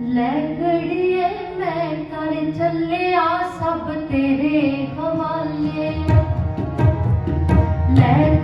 ਲੈ ਗੜੀਏ ਮੈਂ ਕਰ ਚੱਲਿਆ ਸਭ ਤੇਰੇ ਹਵਾਲੇ। ਲੈ